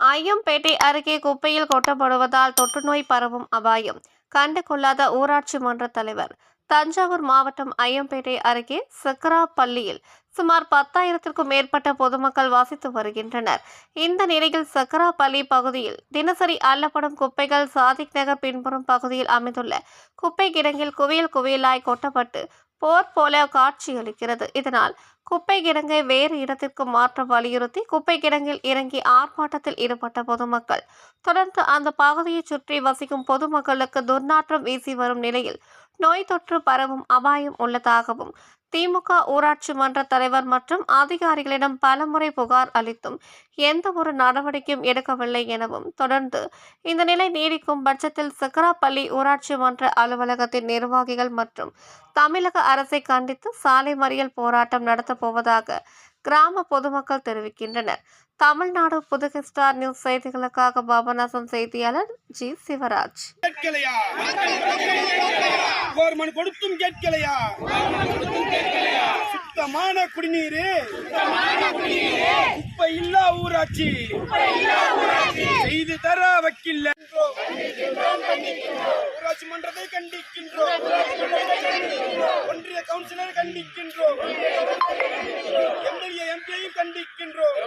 ஐயம்பேட்டை அருகே குப்பையில் கொட்டப்படுவதால் தொற்றுநோய் பரவும் அபாயம். கண்டு கொள்ளாத ஊராட்சி மன்ற தலைவர். தஞ்சாவூர் மாவட்டம் ஐயம்பேட்டை அருகே சக்கராப்பள்ளியில் சுமார் பத்தாயிரத்திற்கும் மேற்பட்ட பொதுமக்கள் வசித்து வருகின்றனர். இந்த நிலையில் சக்கராப்பள்ளி பகுதியில் தினசரி அள்ளப்படும் குப்பைகள் சாதிக் நகர் பின்புறம் பகுதியில் அமைந்துள்ள குப்பை கிடங்கில் குவியல் குவியலாய் கொட்டப்பட்டு போர் போல காட்சியளிக்கிறது இதனால் குப்பை கிடங்கை வேறு இடத்திற்கு மாற்ற வலியுறுத்தி குப்பை கிடங்கில் இறங்கி ஆர்ப்பாட்டத்தில் ஈடுபட்ட பொதுமக்கள். தொடர்ந்து அந்த பகுதியை சுற்றி வசிக்கும் பொதுமக்களுக்கு துர்நாற்றம் வீசி வரும் நிலையில் நோய் தொற்று பரவும் அபாயம் உள்ளதாகவும் திமுக ஊராட்சி மன்ற தலைவர் மற்றும் அதிகாரிகளிடம் பலமுறை புகார் அளித்தும் எந்த ஒரு நடவடிக்கையும் எடுக்கவில்லை எனவும் தொடர்ந்து இந்த நிலை நீடிக்கும் பட்சத்தில் சிக்கராப்பள்ளி ஊராட்சி மன்ற அலுவலகத்தின் நிர்வாகிகள் மற்றும் தமிழக அரசை கண்டித்து சாலை மறியல் போராட்டம் நடத்தப் போவதாக கிராம பொதுமக்கள் தெரிவிக்கின்றனர். தமிழ்நாடு புதுகை ஸ்டார் நியூஸ் செய்திகளுக்காக பாபநாசம் செய்தியாளர் ஜி சிவராஜ். கவர்மெண்ட் கொடுத்தும் கேட்கலையா? சுத்தமான குடிநீர். குப்பை இல்லா ஊராட்சி. செய்து தர வக்கில்ல. ஊராட்சி மன்றத்தை கண்டிக்கின்றோம். ஒன்றிய கவுன்சிலர் கண்டிக்கின்றோம். எம்எல்ஏ எம்பியையும் கண்டிக்கின்றோம்.